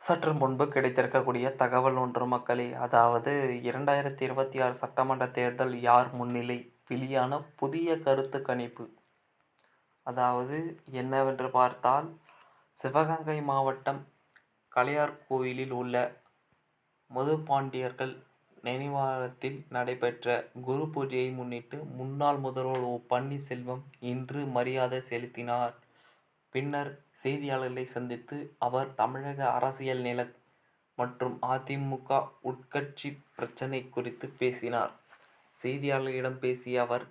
சற்று முன்பு கிடைத்திருக்கக்கூடிய தகவல் ஒன்று மக்களே அதாவது இரண்டாயிரத்தி இருபத்தி ஆறு சட்டமன்ற தேர்தல் யார் முன்னிலை? வெளியான புதிய கருத்து கணிப்பு. அதாவது என்னவென்று பார்த்தால் சிவகங்கை மாவட்டம் கலையார் கோயிலில் உள்ள மதுபாண்டியர்கள் நினைவாலயத்தில் நடைபெற்ற குரு பூஜையை முன்னிட்டு முன்னாள் முதல்வர் ஓ பன்னீர்செல்வம் இன்று மரியாதை செலுத்தினார். பின்னர் செய்தியாளர்களை சந்தித்து அவர் தமிழக அரசியல் நில மற்றும் அதிமுக உட்கட்சி பிரச்சினை குறித்து பேசினார். செய்தியாளர்களிடம் பேசிய அவர்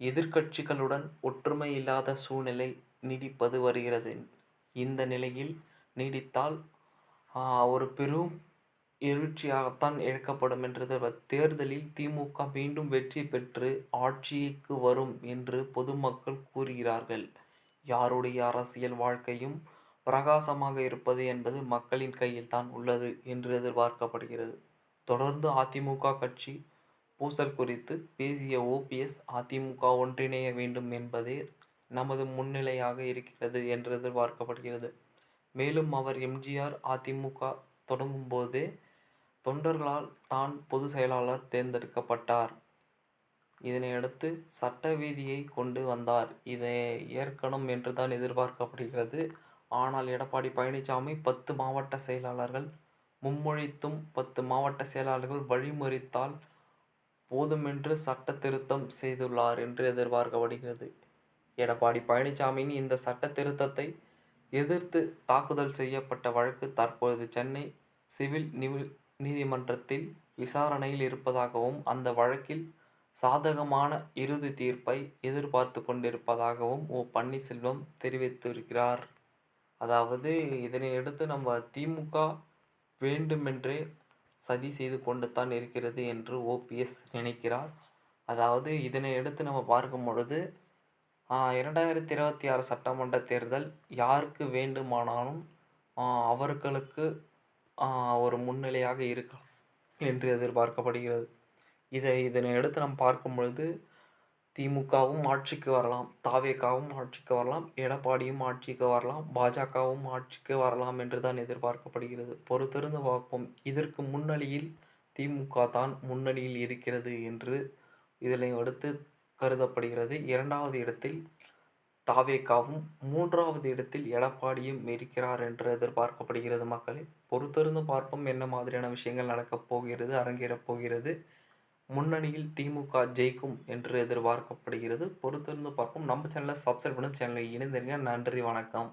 எதிர்க்கட்சிகளுடன் ஒற்றுமை இல்லாத சூழ்நிலை நீடிப்பது வருகிறது. இந்த நிலையில் நீடித்தால் ஒரு பெரும் எழுச்சியாகத்தான் இழக்கப்படும் என்றது. தேர்தலில் திமுக மீண்டும் வெற்றி பெற்று ஆட்சிக்கு வரும் என்று பொதுமக்கள் கூறுகிறார்கள். யாருடைய அரசியல் வாழ்க்கையும் பிரகாசமாக இருப்பது என்பது மக்களின் கையில் தான் உள்ளது என்று எதிர்பார்க்கப்படுகிறது. தொடர்ந்து அதிமுக கட்சி பூசல் குறித்து பேசிய ஓபிஎஸ் அதிமுக ஒன்றிணைய வேண்டும் என்பதே நமது முன்னிலையாக இருக்கிறது என்று எதிர்பார்க்கப்படுகிறது. மேலும் அவர் எம்ஜிஆர் அதிமுக தொடங்கும் போதே தொண்டர்களால் தான் பொது செயலாளர் தேர்ந்தெடுக்கப்பட்டார். இதனையடுத்து சட்ட விதியை கொண்டு வந்தார். இதை ஏற்கனும் என்றுதான் எதிர்பார்க்கப்படுகிறது. ஆனால் எடப்பாடி பழனிசாமி பத்து மாவட்ட செயலாளர்கள் மும்மொழித்தும் பத்து மாவட்ட செயலாளர்கள் வழிமறித்தால் போதுமென்று சட்ட திருத்தம் செய்துள்ளார் என்று எதிர்பார்க்கப்படுகிறது. எடப்பாடி பழனிசாமியின் இந்த சட்ட திருத்தத்தை எதிர்த்து தாக்குதல் செய்யப்பட்ட வழக்கு தற்பொழுது சென்னை சிவில் நீதிமன்றத்தில் விசாரணையில் இருப்பதாகவும் அந்த வழக்கில் சாதகமான இறுதி தீர்ப்பை எதிர்பார்த்து கொண்டிருப்பதாகவும் ஓ பன்னீர்செல்வம் தெரிவித்திருக்கிறார். அதாவது இதனை எடுத்து நம்ம திமுக வேண்டுமென்றே சதி செய்து கொண்டு தான் இருக்கிறது என்று ஓபிஎஸ் நினைக்கிறார். அதாவது இதனை எடுத்து நம்ம பார்க்கும் பொழுது இரண்டாயிரத்தி இருபத்தி ஆறு சட்டமன்ற தேர்தல் யாருக்கு வேண்டுமானாலும் அவர்களுக்கு ஒரு முன்னிலையாக இருக்கலாம் என்று எதிர்பார்க்கப்படுகிறது. இதை இதனை எடுத்து நாம் பார்க்கும் பொழுது திமுகவும் ஆட்சிக்கு வரலாம் தாவேக்காவும் ஆட்சிக்கு வரலாம் எடப்பாடியும் ஆட்சிக்கு வரலாம் பாஜகவும் ஆட்சிக்கு வரலாம் என்று தான் எதிர்பார்க்கப்படுகிறது. பொறுத்திருந்து பார்ப்போம். இதற்கு முன்னணியில் திமுக தான் முன்னணியில் இருக்கிறது என்று இதனை அடுத்து கருதப்படுகிறது. இரண்டாவது இடத்தில் தாவேக்காவும் மூன்றாவது இடத்தில் எடப்பாடியும் இருக்கிறார் என்று எதிர்பார்க்கப்படுகிறது மக்களை. பொறுத்திருந்து பார்ப்போம் என்ன மாதிரியான விஷயங்கள் நடக்கப் போகிறது அரங்கேறப் போகிறது. முன்னணியில் திமுக ஜெயிக்கும் என்று எதிர்பார்க்கப்படுகிறது. பொறுத்திருந்து பார்ப்போம். நம்ம சேனலை சப்ஸ்கிரைப் பண்ணி சேனலை இணைந்திருங்க. நன்றி வணக்கம்.